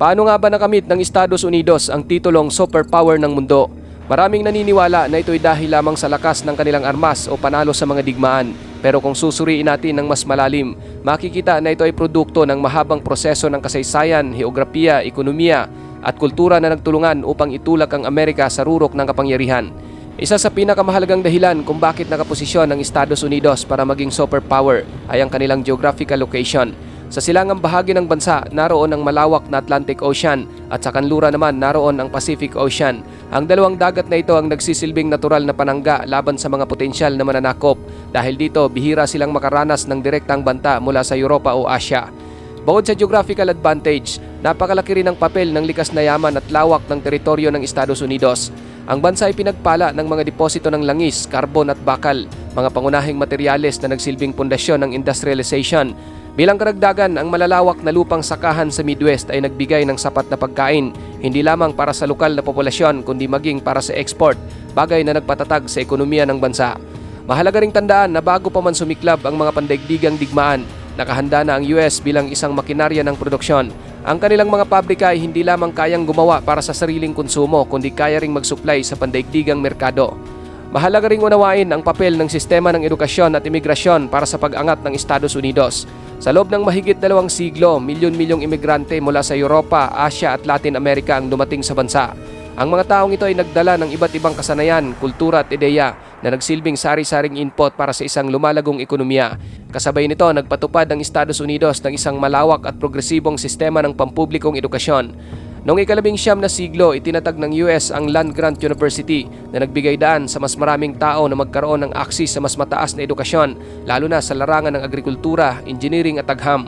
Paano nga ba nakamit ng Estados Unidos ang titulong superpower ng mundo? Maraming naniniwala na ito'y dahil lamang sa lakas ng kanilang armas o panalo sa mga digmaan. Pero kung susuriin natin ng mas malalim, makikita na ito ay produkto ng mahabang proseso ng kasaysayan, heograpiya, ekonomiya at kultura na nagtulungan upang itulak ang Amerika sa rurok ng kapangyarihan. Isa sa pinakamahalagang dahilan kung bakit nakaposisyon ang Estados Unidos para maging superpower ay ang kanilang geographical location. Sa silangang bahagi ng bansa, naroon ang malawak na Atlantic Ocean at sa kanlura naman naroon ang Pacific Ocean. Ang dalawang dagat na ito ang nagsisilbing natural na panangga laban sa mga potensyal na mananakop dahil dito bihira silang makaranas ng direktang banta mula sa Europa o Asia. Bukod sa geographical advantage, napakalaki rin ang papel ng likas na yaman at lawak ng teritoryo ng Estados Unidos. Ang bansa ay pinagpala ng mga deposito ng langis, karbon at bakal, mga pangunahing materyales na nagsilbing pundasyon ng industrialization. Bilang karagdagan, ang malalawak na lupang sakahan sa Midwest ay nagbigay ng sapat na pagkain, hindi lamang para sa lokal na populasyon kundi maging para sa export, bagay na nagpatatag sa ekonomiya ng bansa. Mahalaga ring tandaan na bago pa man sumiklab ang mga pandaigdigang digmaan, nakahanda na ang US bilang isang makinarya ng produksyon. Ang kanilang mga pabrika ay hindi lamang kayang gumawa para sa sariling konsumo kundi kaya ring mag-supply sa pandaigdigang merkado. Mahalaga ring unawain ang papel ng sistema ng edukasyon at imigrasyon para sa pag-angat ng Estados Unidos. Sa loob ng mahigit dalawang siglo, milyon-milyong imigrante mula sa Europa, Asia at Latin America ang dumating sa bansa. Ang mga taong ito ay nagdala ng iba't ibang kasanayan, kultura at ideya na nagsilbing sari-saring input para sa isang lumalagong ekonomiya. Kasabay nito, nagpatupad ang Estados Unidos ng isang malawak at progresibong sistema ng pampublikong edukasyon. Noong ikalabing siyam na siglo, itinatag ng US ang Land Grant University na nagbigay daan sa mas maraming tao na magkaroon ng aksis sa mas mataas na edukasyon, lalo na sa larangan ng agrikultura, engineering at agham.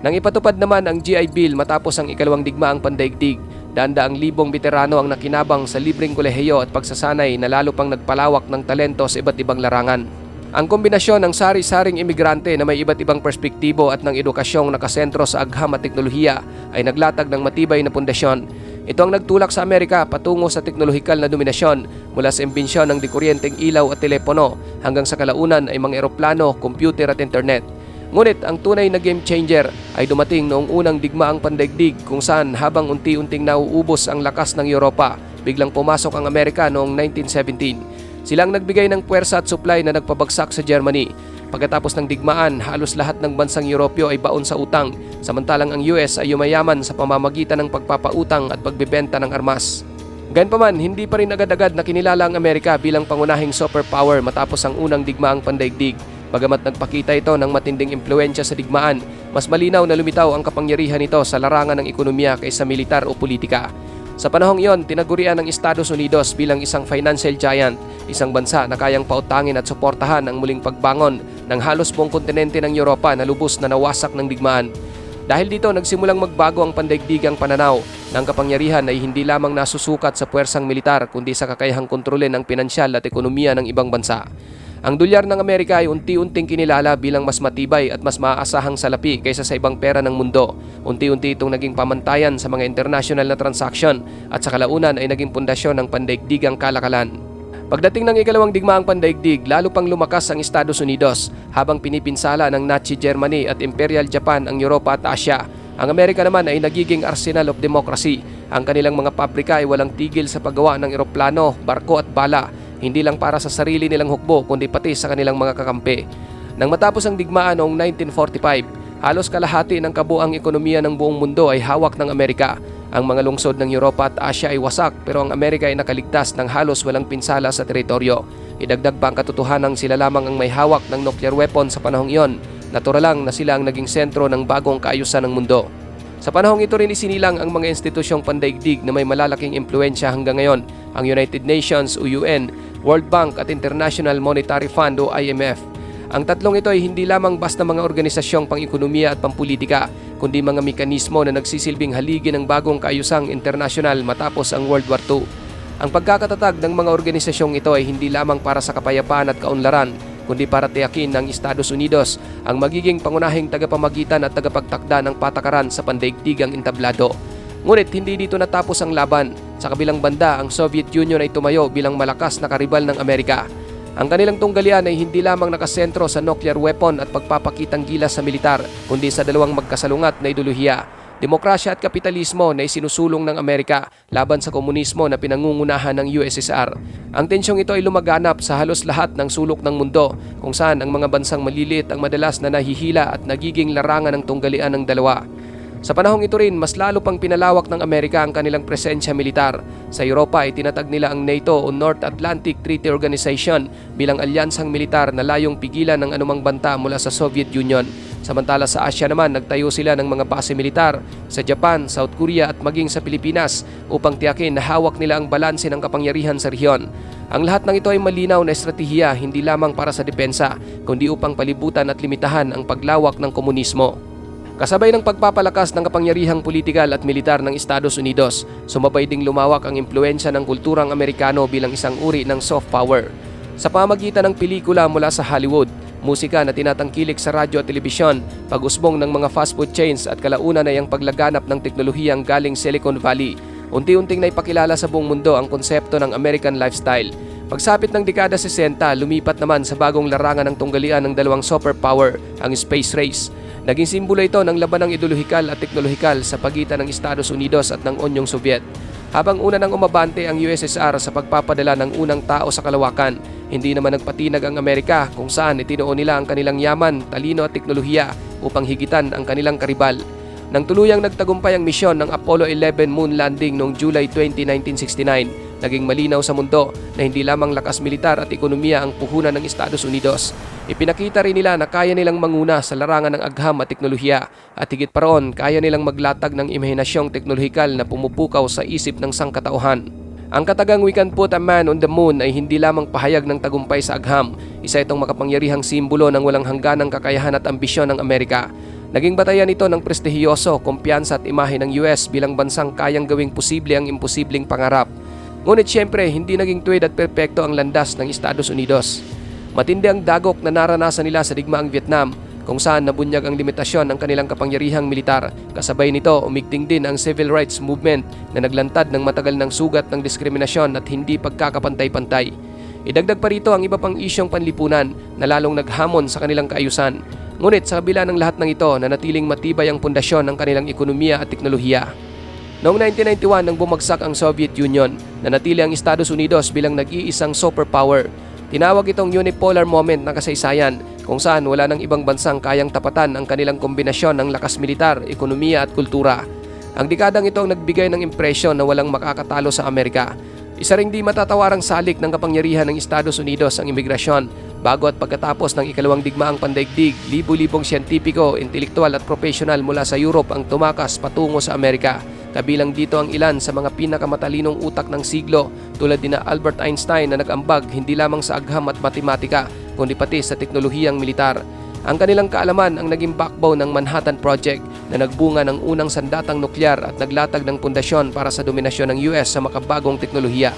Nang ipatupad naman ang GI Bill matapos ang ikalawang digmaang pandaigdig, danda-daang libong veterano ang nakinabang sa libreng kolehiyo at pagsasanay na lalo pang nagpalawak ng talento sa iba't ibang larangan. Ang kombinasyon ng sari-saring imigrante na may iba't ibang perspektibo at ng edukasyong nakasentro sa agham at teknolohiya ay naglatag ng matibay na pundasyon. Ito ang nagtulak sa Amerika patungo sa teknolohikal na dominasyon mula sa imbensyon ng dikuryenteng ilaw at telepono hanggang sa kalaunan ay mga eroplano, computer at internet. Ngunit ang tunay na game changer ay dumating noong unang digmaang pandaigdig kung saan habang unti-unting nauubos ang lakas ng Europa, biglang pumasok ang Amerika noong 1917. Silang nagbigay ng puwersa at supply na nagpabagsak sa Germany. Pagkatapos ng digmaan, halos lahat ng bansang Europyo ay baon sa utang, samantalang ang US ay yumayaman sa pamamagitan ng pagpapautang at pagbebenta ng armas. Gayunpaman, hindi pa rin agad-agad na kinilala ang Amerika bilang pangunahing superpower matapos ang unang digmaang pandaigdig. Bagamat nagpakita ito ng matinding impluensya sa digmaan, mas malinaw na lumitaw ang kapangyarihan nito sa larangan ng ekonomiya kaysa militar o politika. Sa panahong iyon, tinagurian ng Estados Unidos bilang isang financial giant, isang bansa na kayang pautangin at suportahan ang muling pagbangon ng halos buong kontinente ng Europa na lubos na nawasak ng digmaan. Dahil dito, nagsimulang magbago ang pandaigdigang pananaw ng kapangyarihan ay hindi lamang nasusukat sa puwersang militar kundi sa kakayahang kontrolin ang pinansyal at ekonomiya ng ibang bansa. Ang dolyar ng Amerika ay unti-unting kinilala bilang mas matibay at mas maaasahang salapi kaysa sa ibang pera ng mundo. Unti-unti itong naging pamantayan sa mga international na transaksyon at sa kalaunan ay naging pundasyon ng pandaigdigang kalakalan. Pagdating ng ikalawang digmaang pandaigdig, lalo pang lumakas ang Estados Unidos habang pinipinsala ng Nazi Germany at Imperial Japan ang Europa at Asia. Ang Amerika naman ay nagiging arsenal of democracy. Ang kanilang mga pabrika ay walang tigil sa paggawa ng eroplano, barko at bala hindi lang para sa sarili nilang hukbo kundi pati sa kanilang mga kakampi. Nang matapos ang digmaan noong 1945, halos kalahati ng kabuang ekonomiya ng buong mundo ay hawak ng Amerika. Ang mga lungsod ng Europa at Asia ay wasak pero ang Amerika ay nakaligtas ng halos walang pinsala sa teritoryo. Idagdag pa ang katotohanang sila lamang ang may hawak ng nuclear weapon sa panahong iyon. Natural lang na sila ang naging sentro ng bagong kaayusan ng mundo. Sa panahong ito rin isinilang ang mga institusyong pandaigdig na may malalaking impluensya hanggang ngayon, ang United Nations o UN, World Bank at International Monetary Fund o IMF. Ang tatlong ito ay hindi lamang basta mga organisasyong pang-ekonomiya at pampulitika, kundi mga mekanismo na nagsisilbing haligi ng bagong kaayusang internasyonal matapos ang World War II. Ang pagkakatatag ng mga organisasyong ito ay hindi lamang para sa kapayapaan at kaunlaran, kundi para tiyakin ng Estados Unidos ang magiging pangunahing tagapamagitan at tagapagtakda ng patakaran sa pandaigdigang entablado. Ngunit hindi dito natapos ang laban. Sa kabilang banda, ang Soviet Union ay tumayo bilang malakas na karibal ng Amerika. Ang kanilang tunggalian ay hindi lamang nakasentro sa nuclear weapon at pagpapakitang gilas sa militar, kundi sa dalawang magkasalungat na ideolohiya. demokrasya at kapitalismo na isinusulong ng Amerika laban sa komunismo na pinangungunahan ng USSR. Ang tensyong ito ay lumaganap sa halos lahat ng sulok ng mundo kung saan ang mga bansang maliliit ang madalas na nahihila at nagiging larangan ng tunggalian ng dalawa. Sa panahong ito rin, mas lalo pang pinalawak ng Amerika ang kanilang presensya militar. Sa Europa ay tinatag nila ang NATO o North Atlantic Treaty Organization bilang alyansang militar na layong pigilan ng anumang banta mula sa Soviet Union. Samantala sa Asia naman, nagtayo sila ng mga base militar sa Japan, South Korea at maging sa Pilipinas upang tiyakin na hawak nila ang balanse ng kapangyarihan sa rehiyon. Ang lahat ng ito ay malinaw na estratehiya hindi lamang para sa depensa, kundi upang palibutan at limitahan ang paglawak ng komunismo. Kasabay ng pagpapalakas ng kapangyarihang politikal at militar ng Estados Unidos, sumabay ding lumawak ang impluensya ng kulturang Amerikano bilang isang uri ng soft power. Sa pamagitan ng pelikula mula sa Hollywood, musika na tinatangkilik sa radyo at telebisyon, pag-usbong ng mga fast food chains at kalaunan ay ang paglaganap ng teknolohiyang galing Silicon Valley. Unti-unting naipakilala sa buong mundo ang konsepto ng American lifestyle. Pagsapit ng dekada 60, lumipat naman sa bagong larangan ng tunggalian ng dalawang superpower, ang space race. Naging simbolo ito ng labanang ideolohikal at teknolohikal sa pagitan ng Estados Unidos at ng Onyong Soviet. Habang una nang umabante ang USSR sa pagpapadala ng unang tao sa kalawakan, hindi naman nagpatinag ang Amerika kung saan itinuon nila ang kanilang yaman, talino at teknolohiya upang higitan ang kanilang karibal. Nang tuluyang nagtagumpay ang misyon ng Apollo 11 moon landing noong July 20, 1969, naging malinaw sa mundo na hindi lamang lakas militar at ekonomiya ang puhunan ng Estados Unidos. Ipinakita rin nila na kaya nilang manguna sa larangan ng agham at teknolohiya at higit pa roon kaya nilang maglatag ng imahinasyong teknolohikal na pumupukaw sa isip ng sangkatauhan. Ang katagang We Can Put a Man on the Moon ay hindi lamang pahayag ng tagumpay sa agham, isa itong makapangyarihang simbolo ng walang hangganang kakayahan at ambisyon ng Amerika. Naging batayan ito ng prestihiyoso, kumpiyansa at imahe ng US bilang bansang kayang gawing posible ang imposibleng pangarap. Ngunit siyempre, hindi naging tuwid at perpekto ang landas ng Estados Unidos. Matindi ang dagok na naranasan nila sa digmaang Vietnam kung saan nabunyag ang limitasyon ng kanilang kapangyarihang militar. Kasabay nito, umigting din ang civil rights movement na naglantad ng matagal ng sugat ng diskriminasyon at hindi pagkakapantay-pantay. Idagdag pa rito ang iba pang isyong panlipunan na lalong naghamon sa kanilang kaayusan. Ngunit sa kabila ng lahat ng ito, nanatiling matibay ang pundasyon ng kanilang ekonomiya at teknolohiya. Noong 1991 nang bumagsak ang Soviet Union, nanatili ang Estados Unidos bilang nag-iisang superpower. Tinawag itong unipolar moment ng kasaysayan kung saan wala ng ibang bansang kayang tapatan ang kanilang kombinasyon ng lakas militar, ekonomiya at kultura. Ang dekadang ito ang nagbigay ng impresyon na walang makakatalo sa Amerika. Isa ring di matatawarang salik ng kapangyarihan ng Estados Unidos ang imigrasyon. Bago at pagkatapos ng ikalawang digmaang pandaigdig, libu-libong siyentipiko, intelektual at profesional mula sa Europe ang tumakas patungo sa Amerika. Kabilang dito ang ilan sa mga pinakamatalinong utak ng siglo tulad ni na Albert Einstein na nag-ambag hindi lamang sa agham at matematika kundi pati sa teknolohiyang militar. Ang kanilang kaalaman ang naging backbone ng Manhattan Project na nagbunga ng unang sandatang nuklear at naglatag ng pundasyon para sa dominasyon ng US sa makabagong teknolohiya.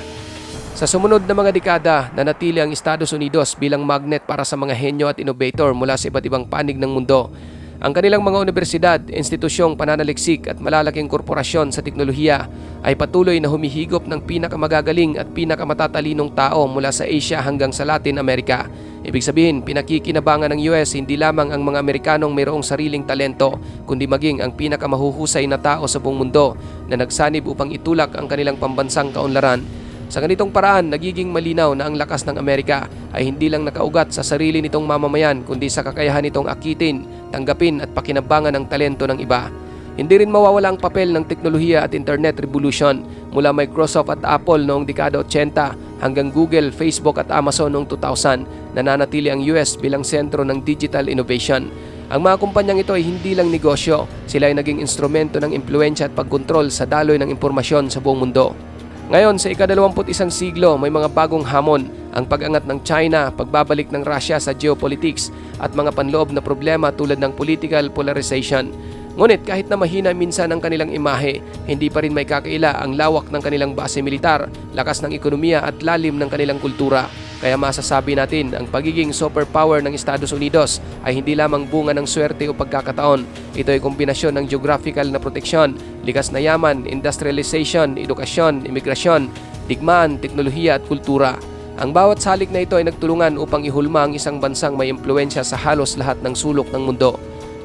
Sa sumunod na mga dekada, nanatili ang Estados Unidos bilang magnet para sa mga henyo at innovator mula sa iba't ibang panig ng mundo. Ang kanilang mga universidad, institusyong pananaliksik at malalaking korporasyon sa teknolohiya ay patuloy na humihigop ng pinakamagagaling at pinakamatatalino tao mula sa Asia hanggang sa Latin America. Ibig sabihin, pinakikinabangan ng US hindi lamang ang mga Amerikanong mayroong sariling talento, kundi maging ang pinakamahuhusay na tao sa buong mundo na nagsanib upang itulak ang kanilang pambansang kaunlaran sa ganitong paraan, nagiging malinaw na ang lakas ng Amerika ay hindi lang nakaugat sa sarili nitong mamamayan kundi sa kakayahan nitong akitin, tanggapin at pakinabangan ang talento ng iba. Hindi rin mawawala ang papel ng teknolohiya at internet revolution mula Microsoft at Apple noong dekada 80 hanggang Google, Facebook at Amazon noong 2000 nananatili ang US bilang sentro ng digital innovation. Ang mga kumpanyang ito ay hindi lang negosyo, sila ay naging instrumento ng impluensya at pagkontrol sa daloy ng impormasyon sa buong mundo. Ngayon, sa ika-21 siglo, may mga bagong hamon, ang pag-angat ng China, pagbabalik ng Russia sa geopolitics, at mga panloob na problema tulad ng political polarization. Ngunit kahit na mahina minsan ang kanilang imahe, hindi pa rin may kakaila ang lawak ng kanilang base militar, lakas ng ekonomiya at lalim ng kanilang kultura. Kaya masasabi natin ang pagiging superpower ng Estados Unidos ay hindi lamang bunga ng swerte o pagkakataon. Ito ay kombinasyon ng geographical na proteksyon, likas na yaman, industrialization, edukasyon, imigrasyon, digmaan, teknolohiya at kultura. Ang bawat salik na ito ay nagtulungan upang ihulma ang isang bansang may impluensya sa halos lahat ng sulok ng mundo.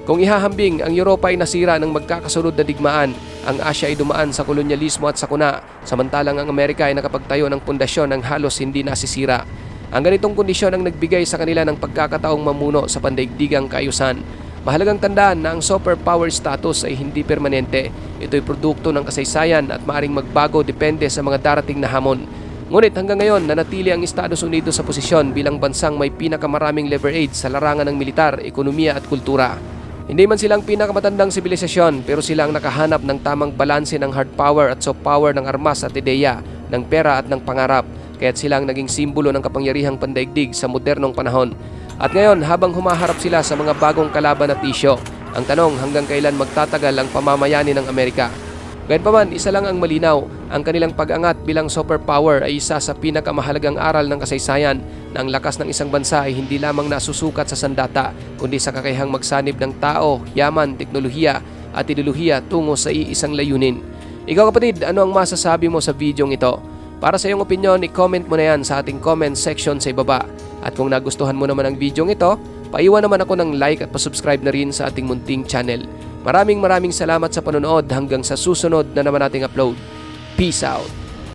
Kung ihahambing, ang Europa ay nasira ng magkakasunod na digmaan, ang Asya ay dumaan sa kolonyalismo at sakuna, samantalang ang Amerika ay nakapagtayo ng pundasyon ng halos hindi nasisira. Ang ganitong kondisyon ang nagbigay sa kanila ng pagkakataong mamuno sa pandaigdigang kaayusan. Mahalagang tandaan na ang superpower status ay hindi permanente. Ito'y produkto ng kasaysayan at maaring magbago depende sa mga darating na hamon. Ngunit hanggang ngayon, nanatili ang Estados Unidos sa posisyon bilang bansang may pinakamaraming leverage sa larangan ng militar, ekonomiya at kultura. Hindi man silang pinakamatandang sibilisasyon pero sila ang nakahanap ng tamang balanse ng hard power at soft power ng armas at ideya, ng pera at ng pangarap. Kaya't sila ang naging simbolo ng kapangyarihang pandaigdig sa modernong panahon. At ngayon, habang humaharap sila sa mga bagong kalaban at isyo, ang tanong hanggang kailan magtatagal ang pamamayani ng Amerika. Gayunpaman, isa lang ang malinaw, ang kanilang pag-angat bilang superpower ay isa sa pinakamahalagang aral ng kasaysayan na ang lakas ng isang bansa ay hindi lamang nasusukat sa sandata, kundi sa kakayahang magsanib ng tao, yaman, teknolohiya at ideolohiya tungo sa iisang layunin. Ikaw kapatid, ano ang masasabi mo sa videong ito? Para sa iyong opinion, i-comment mo na yan sa ating comment section sa ibaba. At kung nagustuhan mo naman ang videong ito, paiwan naman ako ng like at pasubscribe na rin sa ating munting channel. Maraming maraming salamat sa panonood hanggang sa susunod na naman nating upload. Peace out!